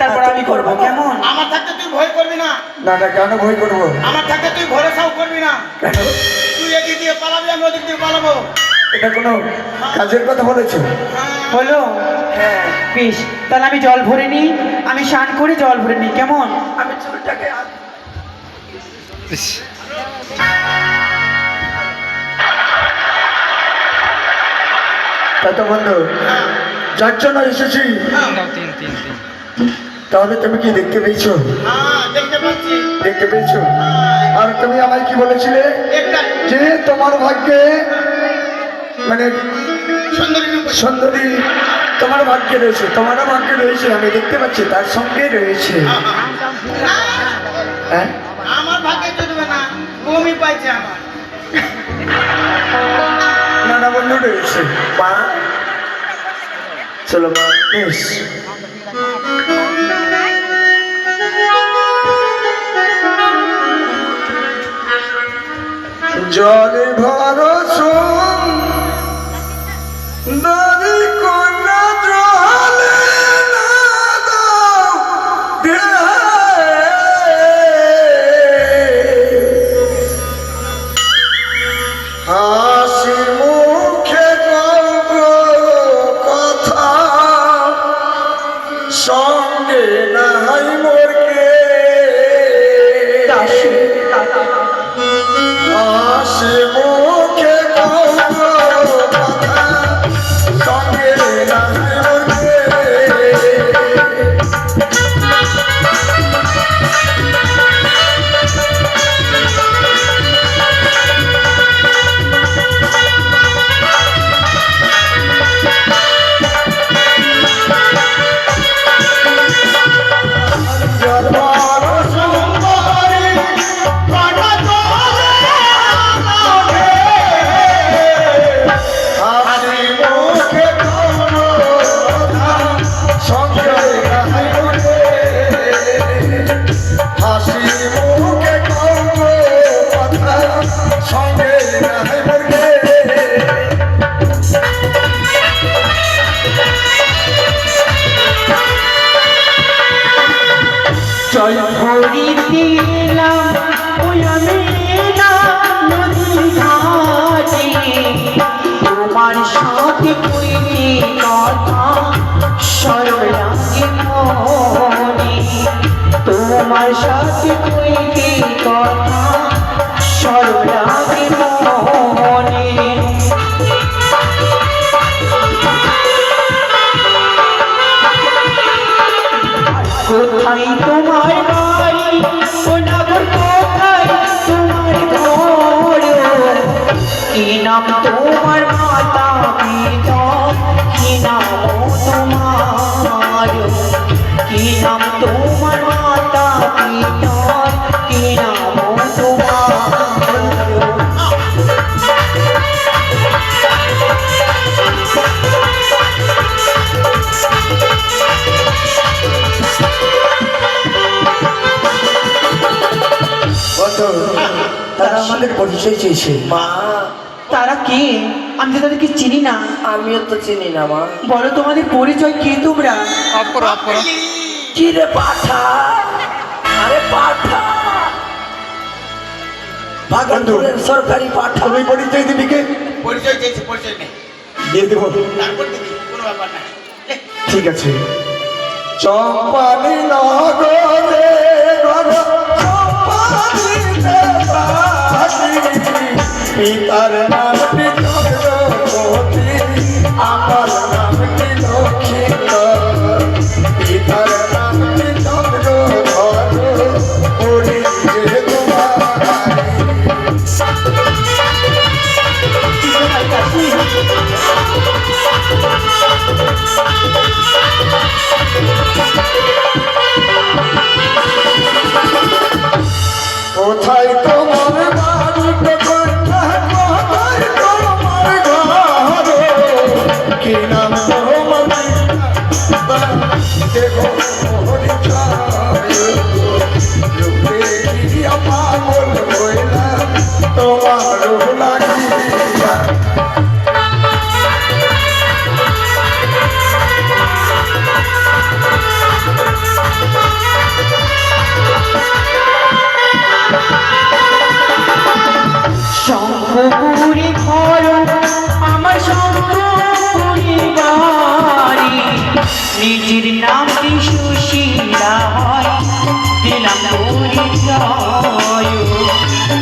তারপর আমি করব কেমন? আমার থাকতে তুই ভয় করবি না। না না কেন ভয় করব? আমার থাকতে তুই ভরসাও করবি না। কেন? তুই এদিক দিয়ে পালাবি আমি ওদিক দিয়ে পালাবো। এটা কোনো কাজের কথা বলেছ? হ্যাঁ। হলো হ্যাঁ। বেশ তাহলে আমি জল ভরে নিই আমি স্নান করে জল ভরে নিই কেমন? আমি চুলটাকে তো বন্ধু যার জন্য এসেছি। তিন তিন তিন। তাহলে তুমি কি দেখতে পেয়েছ? হ্যাঁ দেখতে পাচ্ছি। দেখতে পেয়েছ? হ্যাঁ, আর তুমি আমায় কি বলেছিলে? যে তোমার ভাগ্যে মানে সুন্দরী সুন্দরী তোমার ভাগ্যে রয়েছে তোমারও ভাগ্যে রয়েছে আমি দেখতে পাচ্ছি তার সঙ্গে রয়েছে। হ্যাঁ? আমার ভাগ্যে চলবে না বমি পাইছে আমার। নানা বন্ধু রয়েছে। মা চলো মা বেশ। জলে ভরসুন তোমার সাথে কইতে কথা নাম তোমার মাতা পিতা কি নাম তোমার? কি নাম তোমার মাতা পিতা কি নাম তারা আমাদের পরিচয় চেয়েছে। মা তারা কে? আমি তো তাদেরকে চিনি না। আমিও তো চিনি না মা। বলো তোমাদের পরিচয় কে তোমরা? অপর অপর কি রে পাঠা? আরে পাঠা। ভাগলপুরের সরকারি পাঠা। তুমি পরিচয় দিবি কে? পরিচয় চেয়েছি পরিচয় নেই। দিয়ে দেবো। তারপর দিবি কোনো ব্যাপার নাই। ঠিক আছে। চম্পানি নগরে পিতার নাম আমার নাম কি লক্ষিত পিতার নাম নিজের নামটি সুশীলা হয়? দিলাম পরিচয়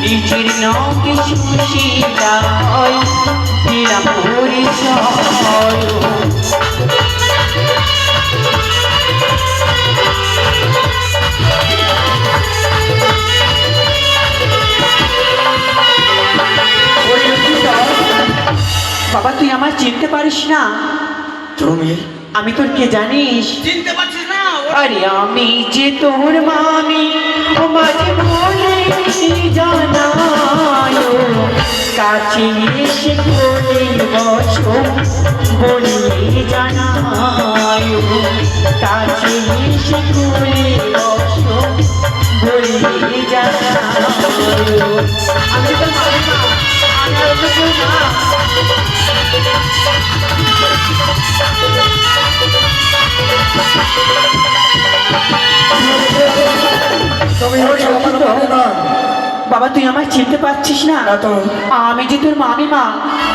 নিজের নামটি সুশীলা হয়? দিলাম পরিচয় বাবা তুই আমার চিনতে পারিস না? তুমি আমি তোর কে জানিস? চিনতে পারছিস না আরে আমি যে তোর মামি ও মাঝে বলে কাছে এসে বসো। বলে জানায় কাছে এসে বসো। বলে জানায় আমি তো মামি না। আমি না। বাবা তুই আমায় চিনতে পারছিস না না তো আমি যে তোর মামিমা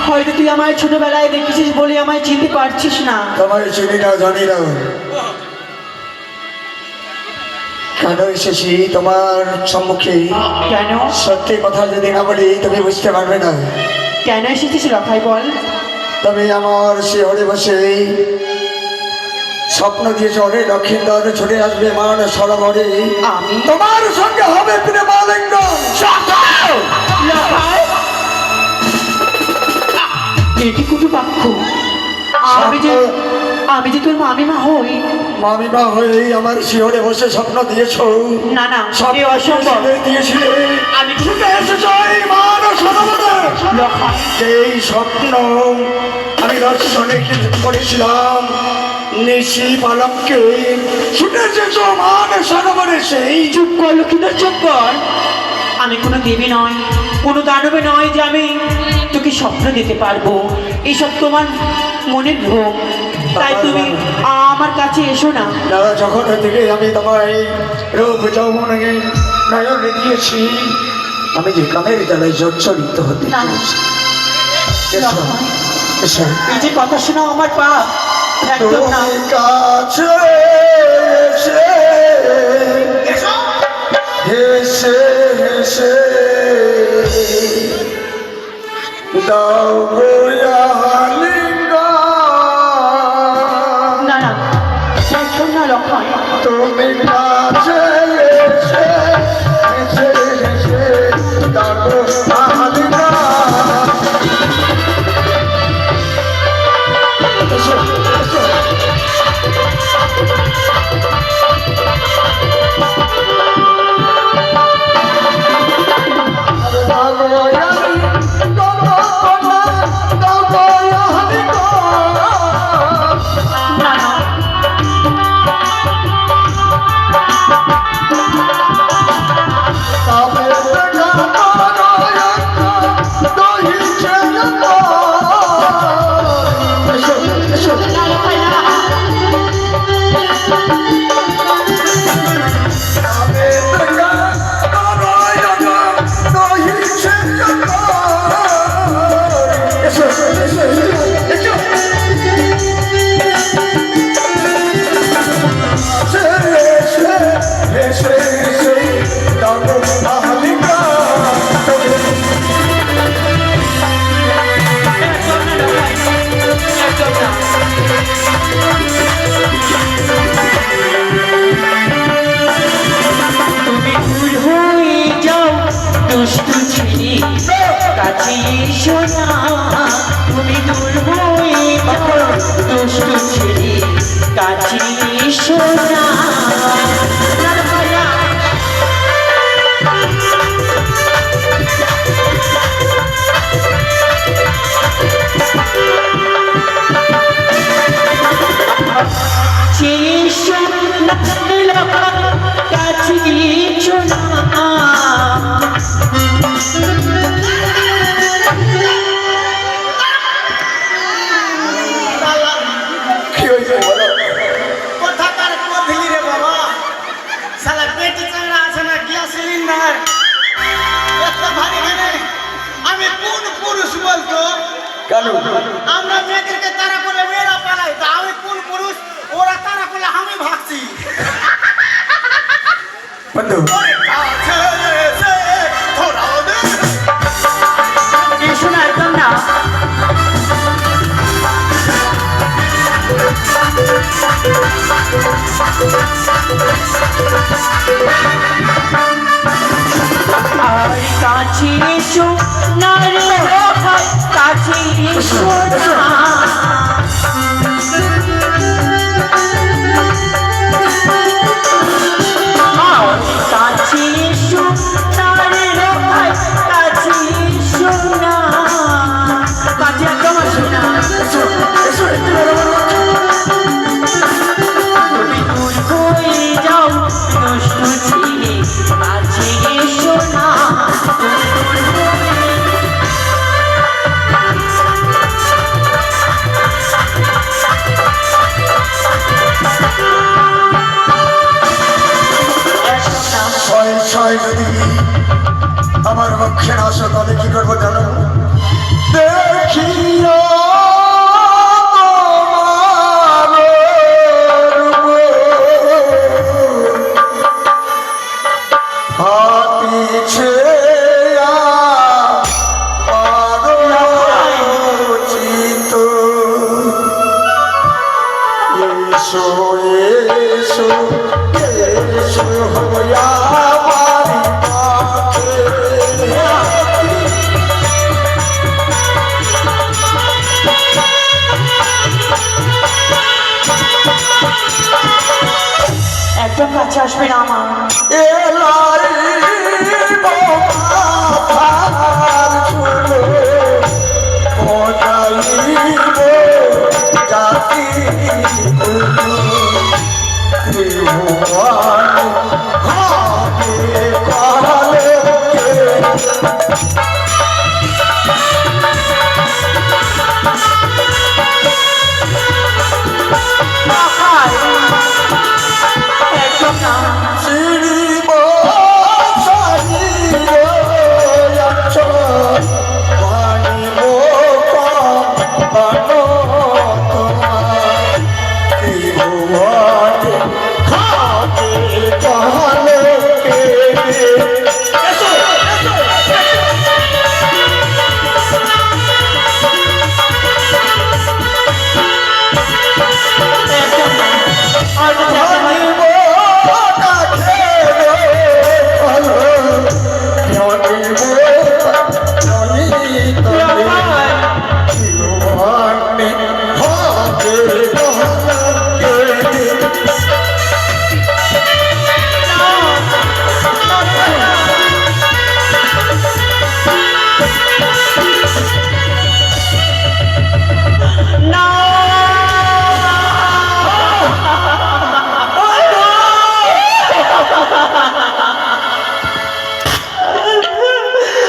হয়তো তুই আমায় ছোটবেলায় দেখেছিস বলে আমায় চিনতে পারছিস না। তোমার চিনি না জানি না। কেন এসেছি তোমার সম্মুখে? কেন? সত্যি কথা যদি না বলি তুমি বুঝতে পারবে না। কেন এসেছিস রখাই বল। তুমি আমার শিহরে বসে স্বপ্ন দিয়ে চলে লক্ষিন্দর ছুটে আসবে মান সরোবরে। আমি? তোমার সঙ্গে হবে প্রেমালিঙ্গ এটি কুটু বাক্য। আমি যে আমি যে তোর মামিমা হই। মামিমা হয়ে আমার শিহরে বসে স্বপ্ন দিয়েছ। না না এ অসম্ভব দিয়েছিলে, আমি ছুটে এসেছ মান সরোবরে। সেই স্বপ্ন আমি দর্শনে করেছিলাম। নিশি সরোবরে সেই চুপ কর চুপ কর আমি কোনো দেবী নয় কোনো দানবে নয় যে আমি তোকে স্বপ্ন দিতে পারব। এইসব তোমার মনের ভোগ। তাই তুমি আমার কাছে এসো না। দাদা যখন থেকে আমি তোমায় রূপ যৌবনে নয়নে দিয়েছি আমি যে কামের জ্বালায় জর্জরিত হতে। এই যে কথা শোনাও আমার পাপ একদম না কাছে এসে হেসে হেসে দাও গোয়ালিঙ্গ কাছে এসো না তুমি দূর হয়ে যাও দুষ্টু ছেলে কাছে এসো না না। কাছে কাছে আসবে না আমার এলাই মাথার 找。